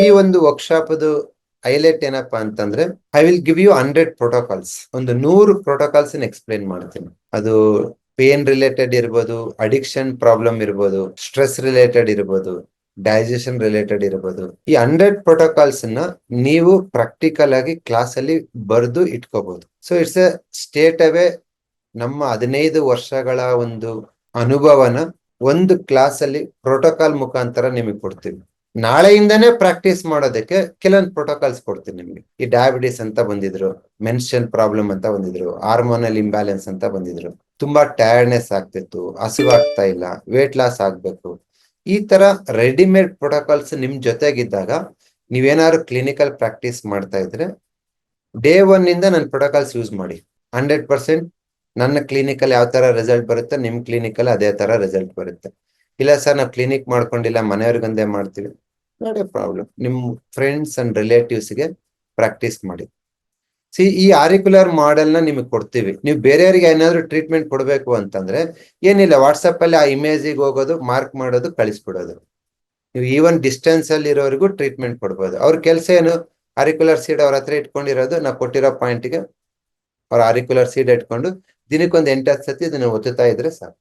ಈ ಒಂದು workshop highlight ಏನಪ್ಪಾ ಅಂತಂದ್ರೆ I will give you hundred protocols ಒಂದು ನೂರು ಪ್ರೋಟೋಕಾಲ್ಸ್ ಎಕ್ಸ್ಪ್ಲೈನ್ ಮಾಡ್ತೀನಿ. ಅದು ಪೇನ್ ರಿಲೇಟೆಡ್ ಇರ್ಬೋದು ಅಡಿಕ್ಷನ್ ಪ್ರಾಬ್ಲಮ್ ಇರ್ಬೋದು ಸ್ಟ್ರೆಸ್ ರಿಲೇಟೆಡ್ ಇರ್ಬೋದು ಡೈಜೆಷನ್ ರಿಲೇಟೆಡ್ ಇರ್ಬೋದು. ಈ ಹಂಡ್ರೆಡ್ ಪ್ರೋಟೋಕಾಲ್ಸ್ನ ನೀವು ಪ್ರಾಕ್ಟಿಕಲ್ ಆಗಿ ಕ್ಲಾಸ್ ಅಲ್ಲಿ ಬರೆದು ಇಟ್ಕೋಬಹುದು so it's a straight away ನಮ್ಮ ಹದಿನೈದು ವರ್ಷಗಳ ಒಂದು ಅನುಭವನ ಒಂದು ಕ್ಲಾಸ್ ಅಲ್ಲಿ ಪ್ರೋಟೋಕಾಲ್ ಮುಖಾಂತರ ನಿಮಗೆ ಕೊಡ್ತೀವಿ. ನಾಳೆಯಿಂದಾನೇ ಪ್ರಾಕ್ಟೀಸ್ ಮಾಡೋದಕ್ಕೆ ಕೆಲವೊಂದು ಪ್ರೋಟೋಕಾಲ್ಸ್ ಕೊಡ್ತೀನಿ ನಿಮಗೆ. ಈ ಡಯಾಬಿಟಿಸ್ ಅಂತ ಬಂದಿದ್ರು ಮೆನ್ಷನ್ ಪ್ರಾಬ್ಲಮ್ ಅಂತ ಬಂದಿದ್ರು ಹಾರ್ಮೋನಲ್ ಇಂಬ್ಯಾಲೆನ್ಸ್ ಅಂತ ಬಂದಿದ್ರು. ತುಂಬಾ ಟಯರ್ಡ್ನೆಸ್ ಆಗ್ತಿತ್ತು, ಹಸಿವಾಗ್ತಾ ಇಲ್ಲ ವೇಟ್ ಲಾಸ್ ಆಗ್ಬೇಕು. ಈ ತರ ರೆಡಿಮೇಡ್ ಪ್ರೋಟೋಕಾಲ್ಸ್ ನಿಮ್ ಜೊತೆಗಿದ್ದಾಗ ನೀವೇನಾದ್ರು ಕ್ಲಿನಿಕಲ್ ಪ್ರಾಕ್ಟೀಸ್ ಮಾಡ್ತಾ ಇದ್ರೆ ಡೇ ಒನ್ ಇಂದ ನನ್ನ ಪ್ರೋಟೋಕಾಲ್ಸ್ ಯೂಸ್ ಮಾಡಿ. ಹಂಡ್ರೆಡ್ ಪರ್ಸೆಂಟ್ ನನ್ನ ಕ್ಲಿನಿಕಲ್ ಯಾವ ತರ ರಿಸಲ್ಟ್ ಬರುತ್ತೆ, ನಿಮ್ ಕ್ಲಿನಿಕಲ್ ಅದೇ ತರ ರಿಸಲ್ಟ್ ಬರುತ್ತೆ. ಇಲ್ಲ ಸರ್, ನಾವು ಕ್ಲಿನಿಕ್ ಮಾಡ್ಕೊಂಡಿಲ್ಲ ಮನೆಯವ್ರಿಗಂದೇ ಮಾಡ್ತೀವಿ. ನೋಡಿ ಪ್ರಾಬ್ಲಮ್ ನಿಮ್ ಫ್ರೆಂಡ್ಸ್ ಅಂಡ್ ರಿಲೇಟಿವ್ಸ್ಗೆ ಪ್ರಾಕ್ಟೀಸ್ ಮಾಡಿ. ಸಿ ಈ ಆರಿಕ್ಯುಲರ್ ಮಾಡೆಲ್ನ ನಿಮಗೆ ಕೊಡ್ತೀವಿ. ನೀವು ಬೇರೆಯವ್ರಿಗೆ ಏನಾದ್ರು ಟ್ರೀಟ್ಮೆಂಟ್ ಕೊಡಬೇಕು ಅಂತಂದ್ರೆ, ಏನಿಲ್ಲ ವಾಟ್ಸಪ್ ಅಲ್ಲಿ ಆ ಇಮೇಜಿಗೆ ಹೋಗೋದು ಮಾರ್ಕ್ ಮಾಡೋದು, ಕಳಿಸ್ಬಿಡೋದು. ನೀವು ಈವನ್ ಡಿಸ್ಟೆನ್ಸ್ ಅಲ್ಲಿ ಇರೋರಿಗೂ ಟ್ರೀಟ್ಮೆಂಟ್ ಕೊಡ್ಬೋದು. ಅವ್ರ ಕೆಲಸ ಏನು? ಆರಿಕ್ಯುಲರ್ ಸೀಡ್ ಅವ್ರ ಹತ್ರ ಇಟ್ಕೊಂಡಿರೋದು, ನಾವು ಕೊಟ್ಟಿರೋ ಪಾಯಿಂಟ್ಗೆ ಅವ್ರ ಆರಿಕ್ಯುಲರ್ ಸೀಡ್ ಇಟ್ಕೊಂಡು ದಿನಕ್ಕೊಂದು ಎಂಟತ್ತು ಸತಿ ಇದನ್ನ ಒತ್ತುತ್ತಾ ಇದ್ರೆ ಸಾಕು.